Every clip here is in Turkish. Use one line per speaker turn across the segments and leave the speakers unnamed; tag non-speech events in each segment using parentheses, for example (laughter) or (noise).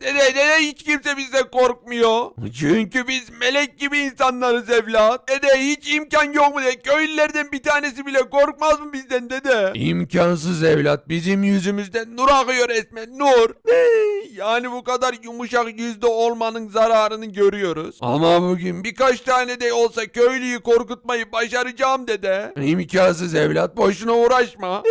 Dede dede hiç kimse bizden korkmuyor. Çünkü biz melek gibi insanlarız evlat. Dede hiç imkan yok mu de köylülerden bir tanesi bile korkmaz mı bizden dede? İmkansız evlat bizim yüzümüzden nur akıyor resmen nur. Yani bu kadar yumuşak yüzde olmanın zararını görüyoruz. Ama bugün birkaç tane de olsa köylüyü korkutmayı başaracağım dede. İmkansız evlat boşuna uğraşma.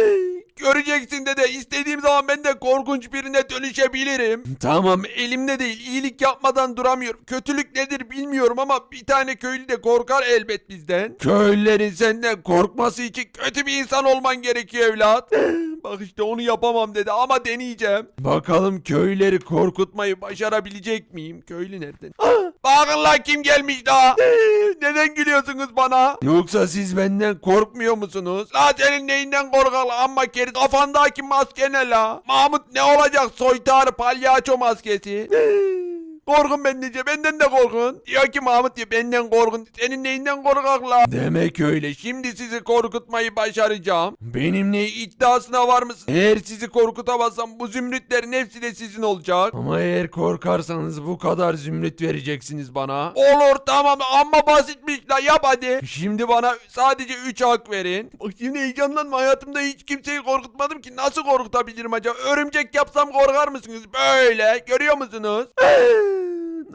Göreceksin dede istediğim zaman ben de korkunç birine dönüşebilirim. Tamam elimde değil iyilik yapmadan duramıyorum. Kötülük nedir bilmiyorum ama bir tane köylü de korkar elbet bizden. Köylülerin senden korkması için kötü bir insan olman gerekiyor evlat. (laughs) Bak işte onu yapamam dedi ama deneyeceğim. Bakalım köylüleri korkutmayı başarabilecek miyim? Köylü nereden? Ah, (laughs) Bakın lan kim gelmiş daha. Neden gülüyorsunuz bana? Yoksa siz benden korkmuyor musunuz? La senin neyinden korkalım amma keri kafandaki maske ne la? Mahmut ne olacak soytarı palyaço maskesi? Korkun bendince benden de korkun. Diyor ki Mahmut diyor benden korkun. Senin neyinden korkak la? Demek öyle. Şimdi sizi korkutmayı başaracağım. Benimle iddiasına var mısın? Eğer sizi korkutamazsam bu zümrütlerin hepsi de sizin olacak. Ama eğer korkarsanız bu kadar zümrüt vereceksiniz bana. Olur tamam amma basitmiş la yap hadi. Şimdi bana sadece 3 hak verin. Bak şimdi heyecanlanma hayatımda hiç kimseyi korkutmadım ki nasıl korkutabilirim acaba? Örümcek yapsam korkar mısınız? Böyle görüyor musunuz? (laughs)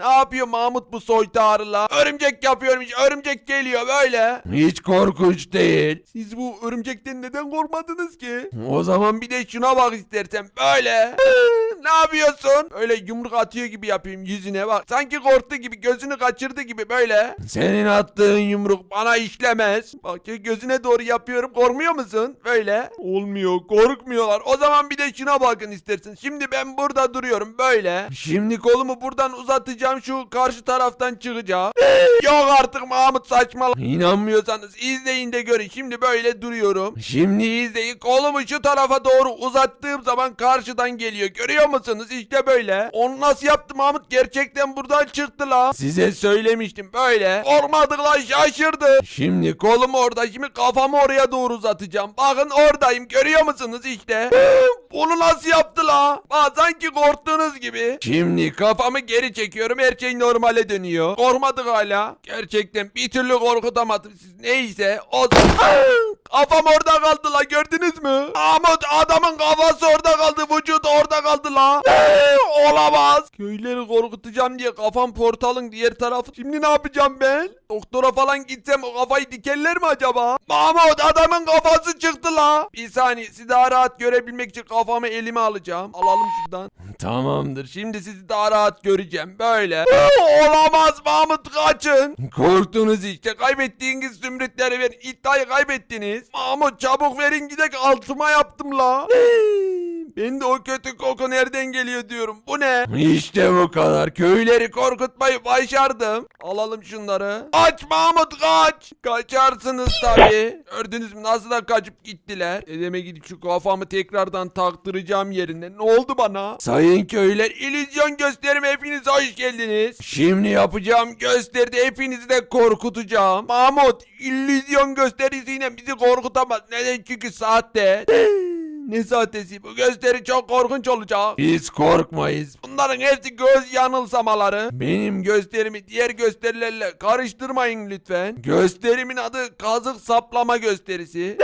Ne yapıyor Mahmut bu soytarıla? Örümcek yapıyorum hiç örümcek geliyor böyle. Hiç korkunç değil. Siz bu örümcekten neden korkmadınız ki? O zaman bir de şuna bak istersen böyle. (laughs) ne yapıyorsun? Öyle yumruk atıyor gibi yapayım yüzüne bak. Sanki korktu gibi gözünü kaçırdı gibi böyle. Senin attığın yumruk bana işlemez. Bak gözüne doğru yapıyorum korkmuyor musun? Böyle. Olmuyor korkmuyorlar. O zaman bir de şuna bakın istersin. Şimdi ben burada duruyorum böyle. Şimdi kolumu buradan uzatacağım şu karşı taraftan çıkacağım. Yok artık Mahmut saçmalama. İnanmıyorsanız izleyin de görün. Şimdi böyle duruyorum. Şimdi izleyin. Kolumu şu tarafa doğru uzattığım zaman karşıdan geliyor. Görüyor musunuz? İşte böyle. Onu nasıl yaptı Mahmut? Gerçekten buradan çıktı la. Size söylemiştim böyle. Korkmadık la şaşırdı. Şimdi kolum orada. Şimdi kafamı oraya doğru uzatacağım. Bakın oradayım. Görüyor musunuz işte? Bunu nasıl yaptı la? Aa, sanki korktuğunuz gibi. Şimdi kafamı geri çekiyorum. Her şey normale dönüyor. Korkmadık hala. Gerçekten bir türlü korkutamadım siz. Neyse o zaman. Kafam orada kaldı la gördünüz mü? Mahmut adamın kafası orada kaldı. Vücudu orada kaldı la. Olamaz. Köyleri korkutacağım diye kafam portalın diğer tarafı. Şimdi ne yapacağım ben? Doktora falan gitsem o kafayı dikerler mi acaba? Mahmut adamın kafası çıktı la. Bir saniye sizi daha rahat görebilmek için kafamı elime alacağım. Alalım şuradan. Tamamdır. Şimdi sizi daha rahat göreceğim. Böyle. Olamaz Mahmut kaçın. Korktunuz işte. Kaybettiğiniz zümrütleri verin. İddiayı kaybettiniz. Mahmut çabuk verin gidek altıma yaptım la. Ben de o kötü koku nereden geliyor diyorum. Bu ne? İşte bu kadar. Köyleri korkutmayı başardım. Alalım şunları. Kaç Mahmut kaç. Kaçarsınız tabi. Gördünüz mü nasıl da kaçıp gittiler. Dedeme gidip şu kafamı tekrardan taktıracağım yerine. Ne oldu bana? Sayın köyler illüzyon gösterime hepiniz hoş geldiniz. Şimdi yapacağım gösteride hepinizi de korkutacağım. Mahmut illüzyon gösterisiyle bizi korkutamaz. Neden? Çünkü sahte. (laughs) Ne sahtesi bu gösteri çok korkunç olacak. Biz korkmayız. Bunların hepsi göz yanılsamaları. Benim gösterimi diğer gösterilerle karıştırmayın lütfen. Gösterimin adı kazık saplama gösterisi.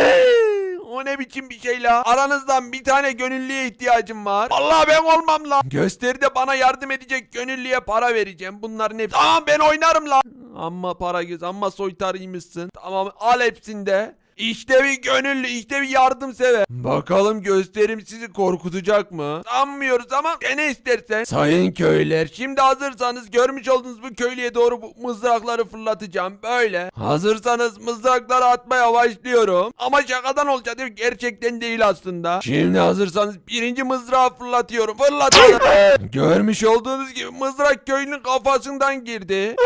O ne biçim bir şey la? Aranızdan bir tane gönüllüye ihtiyacım var. Vallahi ben olmam la. Gösteride bana yardım edecek gönüllüye para vereceğim. Bunların hepsi. Tamam ben oynarım la. Amma para göz amma soytarıymışsın. Tamam al hepsinde. İşte bir gönüllü, işte bir yardımsever. Bakalım gösterim sizi korkutacak mı? Sanmıyoruz ama gene istersen. Sayın köylüler, şimdi hazırsanız görmüş olduğunuz bu köylüye doğru bu mızrakları fırlatacağım. Böyle. Hazırsanız mızrakları atmaya başlıyorum. Ama şakadan olacak değil mi? Gerçekten değil aslında. Şimdi hazırsanız birinci mızrağı fırlatıyorum. Fırlatıyorum. görmüş olduğunuz gibi mızrak köylünün kafasından girdi.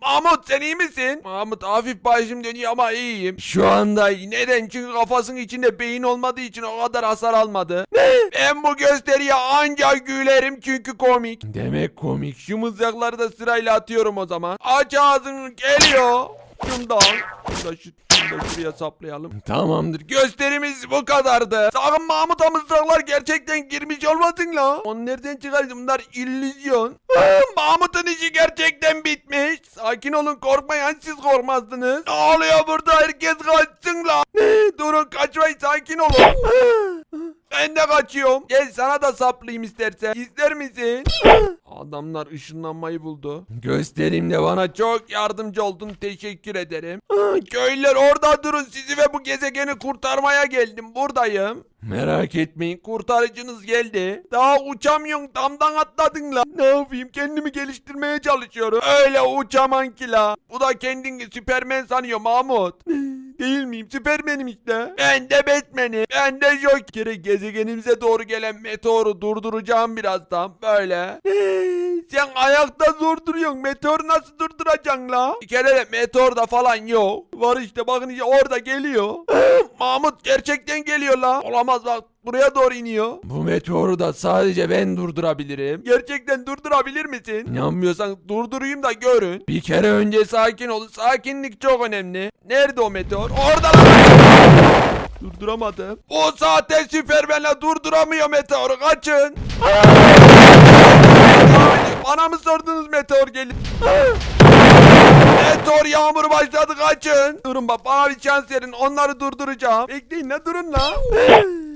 Mahmut sen iyi misin? Mahmut hafif başım dönüyor ama iyiyim. Şu anda. Neden? Çünkü kafasının içinde beyin olmadığı için o kadar hasar almadı. Ben bu gösteriye ancak gülerim çünkü komik. Demek komik. Şu mızrakları da sırayla atıyorum o zaman. Aç ağzını geliyor. Şundan. Şunda şu şuraya saplayalım. Tamamdır. Gösterimiz bu kadardı. Sakın Mahmut amızlıklar gerçekten girmiş olmasın la. Onu nereden çıkardın? Bunlar illüzyon. Ah, Mahmut'un işi gerçekten bitmiş. Sakin olun korkmayın siz korkmazdınız. Ne oluyor burada? Herkes kaçsın la. Ne? Durun kaçmayın sakin olun. (laughs) Ben de kaçıyorum. Gel sana da saplayayım istersen. İster misin? (laughs) Adamlar ışınlanmayı buldu. Gösterimde bana çok yardımcı oldun. Teşekkür ederim. Köylüler orada durun. Sizi ve bu gezegeni kurtarmaya geldim. Buradayım. Merak etmeyin kurtarıcınız geldi. Daha uçamıyorsun damdan atladın la. Ne yapayım kendimi geliştirmeye çalışıyorum. Öyle uçaman ki la. Bu da kendini süpermen sanıyor Mahmut. (laughs) Değil miyim? Süpermenim işte. Ben de Batman'im. Ben de Joker'i gezegenimize doğru gelen meteoru durduracağım birazdan. Böyle. Sen ayakta zor duruyorsun. Meteor nasıl durduracaksın la? Bir kere de meteor da falan yok. Var işte bakın işte orada geliyor. Mahmut gerçekten geliyor la. Olamaz bak buraya doğru iniyor. Bu meteoru da sadece ben durdurabilirim. Gerçekten durdurabilir misin? İnanmıyorsan durdurayım da görün. Bir kere önce sakin olun. Sakinlik çok önemli. Nerede o meteor? Orada lan. Durduramadım. O saatte Süpermen'le durduramıyor meteoru. Kaçın. Bana mı sordunuz meteor gelip? meteor yağmur başladı kaçın. Durun bak bana bir şans verin onları durduracağım. Bekleyin la durun la. (laughs)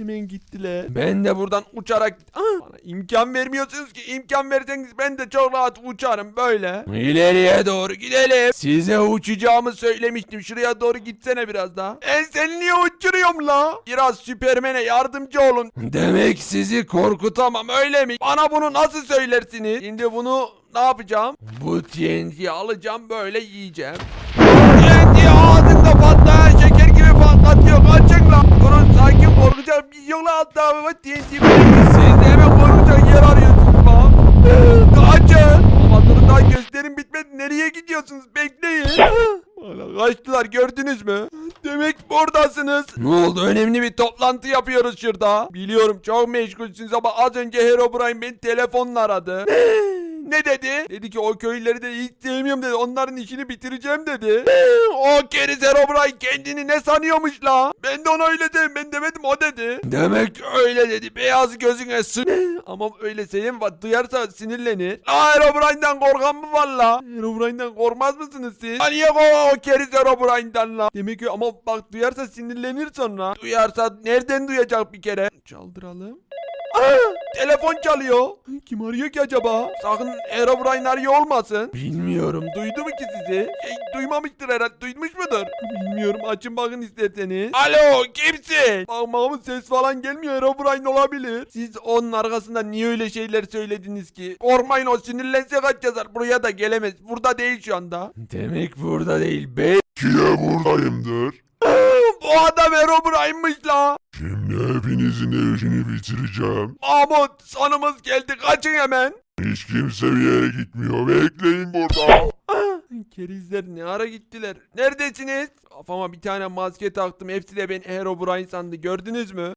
Hemen gittiler. Ben de buradan uçarak... Ah, Bana imkan vermiyorsunuz ki. imkan verseniz ben de çok rahat uçarım böyle. İleriye doğru gidelim. Size uçacağımı söylemiştim. Şuraya doğru gitsene biraz daha. Ben seni niye uçuruyorum la? Biraz Süpermen'e yardımcı olun. Demek sizi korkutamam öyle mi? Bana bunu nasıl söylersiniz? Şimdi bunu ne yapacağım? Bu TNT'yi alacağım böyle yiyeceğim. TNT ağzımda patlayan şeker gibi patlatıyor. Kaçın lan. Durun lan hatta baba TNT Siz de hemen korkacak yer arıyorsunuz bak. Kaçın. Durun daha gösterim bitmedi. Nereye gidiyorsunuz? Bekleyin. Hala (gasps) kaçtılar gördünüz mü? Demek buradasınız. Ne oldu? Önemli bir toplantı yapıyoruz şurada. Biliyorum çok meşgulsünüz ama az önce Herobrine beni telefonla aradı. (gasps) Ne dedi? Dedi ki o köylüleri de hiç sevmiyorum dedi. Onların işini bitireceğim dedi. o keriz Herobrine kendini ne sanıyormuş la? Ben de ona öyle dedim. Ben demedim o dedi. Demek öyle dedi. Beyaz gözüne sı... Ama öyle senin. Duyarsa sinirlenir. La Herobrine'den korkan mı var la? Herobrine'den korkmaz mısınız siz? Ha niye korkan o keriz Herobrine'den la? Demek ki ama bak duyarsa sinirlenir sonra. Duyarsa nereden duyacak bir kere? Çaldıralım. Telefon çalıyor. Kim arıyor ki acaba? Sakın Herobrine arıyor olmasın. Bilmiyorum. Duydu mu ki sizi? Şey, duymamıştır herhalde. Duymuş mudur? Bilmiyorum. Açın bakın isterseniz. Alo kimsin? Mahmut ses falan gelmiyor. Herobrine olabilir. Siz onun arkasında niye öyle şeyler söylediniz ki? Korkmayın o sinirlense kaç yazar. Buraya da gelemez. Burada değil şu anda. Demek burada değil. Be
Kile buradayımdır.
Bu adam Herobrine'miş la.
Şimdi hepinizin işini bitireceğim.
Mahmut sonumuz geldi. Kaçın hemen.
Hiç kimse bir yere gitmiyor. Bekleyin burada.
Kerizler ne ara gittiler? Neredesiniz? Kafama bir tane maske taktım. Hepsi de beni Herobrine sandı. Gördünüz mü?